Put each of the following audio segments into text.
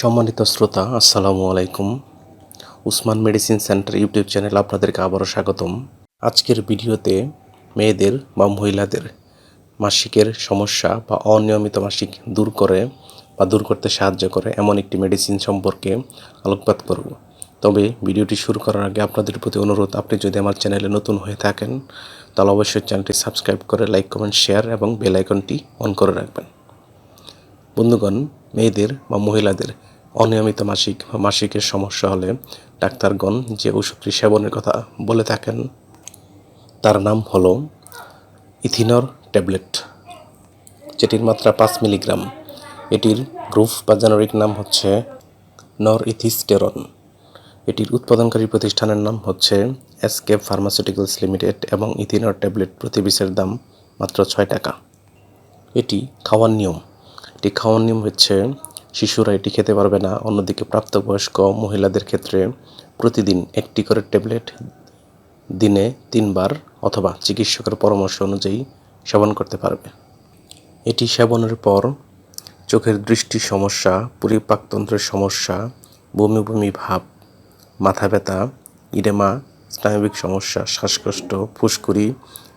সম্মানিত শ্রোতা, আসসালামু আলাইকুম। Usman medicine centre YouTube channel আপনাদেরকে আবারও স্বাগতম। আজকের ভিডিওতে মেয়েদের বা মহিলাদের মাসিকের সমস্যা বা অনিয়মিত মাসিক দূর করে বা দূর করতে সাহায্য করে এমন একটি মেডিসিন সম্পর্কে আলোকপাত করব। তবে ভিডিওটি শুরু করার আগে আপনাদের প্রতি অনুরোধ, আপনি যদি আমার চ্যানেলে নতুন হয়ে থাকেন, তাহলে অবশ্যই চ্যানেলটি সাবস্ক্রাইব করে লাইক, কমেন্ট, শেয়ার এবং বেল আইকনটি অন করে রাখবেন। বন্ধুগণ মেয়েদের বা মহিলাদের অনিয়মিত মাসিক বা মাসিকের সমস্যা হলে ডাক্তারগণ যে ওষুধটি সেবনের কথা বলে থাকেন, তার নাম হলো ইথিনর ট্যাবলেট, যেটির মাত্রা পাঁচ মিলিগ্রাম। এটির গ্রুপ বা জেনারিক নাম হচ্ছে নর ইথিস্টেরন এটির উৎপাদনকারী প্রতিষ্ঠানের নাম হচ্ছে এসকে ফার্মাসিউটিক্যালস লিমিটেড এবং ইথিনর ট্যাবলেট প্রতি দাম মাত্র ছয় টাকা। এটি খাওয়ার নিয়ম। এটি খাওয়ার নিয়ম হচ্ছে, শিশুরা এটি খেতে পারবে না। অন্যদিকে প্রাপ্তবয়স্ক মহিলাদের ক্ষেত্রে প্রতিদিন একটি করে ট্যাবলেট দিনে তিনবার অথবা চিকিৎসকের পরামর্শ অনুযায়ী সেবন করতে পারবে। এটি সেবনের পর চোখের দৃষ্টির সমস্যা, পরিপাকতন্ত্রের সমস্যা, বমি বমি ভাব, মাথা ব্যথা, ইডেমা, স্নায়বিক সমস্যা, শ্বাসকষ্ট, ফুসকুড়ি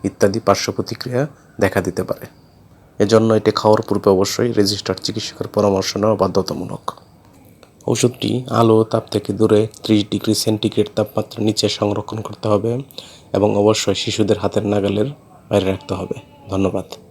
ইত্যাদি পার্শ্ব প্রতিক্রিয়া দেখা দিতে পারে। এজন্য এটি খাওয়ার পূর্বে অবশ্যই রেজিস্টার্ড চিকিৎসকের পরামর্শ নেওয়া বাধ্যতামূলক। ওষুধটি আলো, তাপ থেকে দূরে ত্রিশ ডিগ্রি সেন্টিগ্রেড তাপমাত্রার নিচে সংরক্ষণ করতে হবে এবং অবশ্যই শিশুদের হাতের নাগালের বাইরে রাখতে হবে। ধন্যবাদ।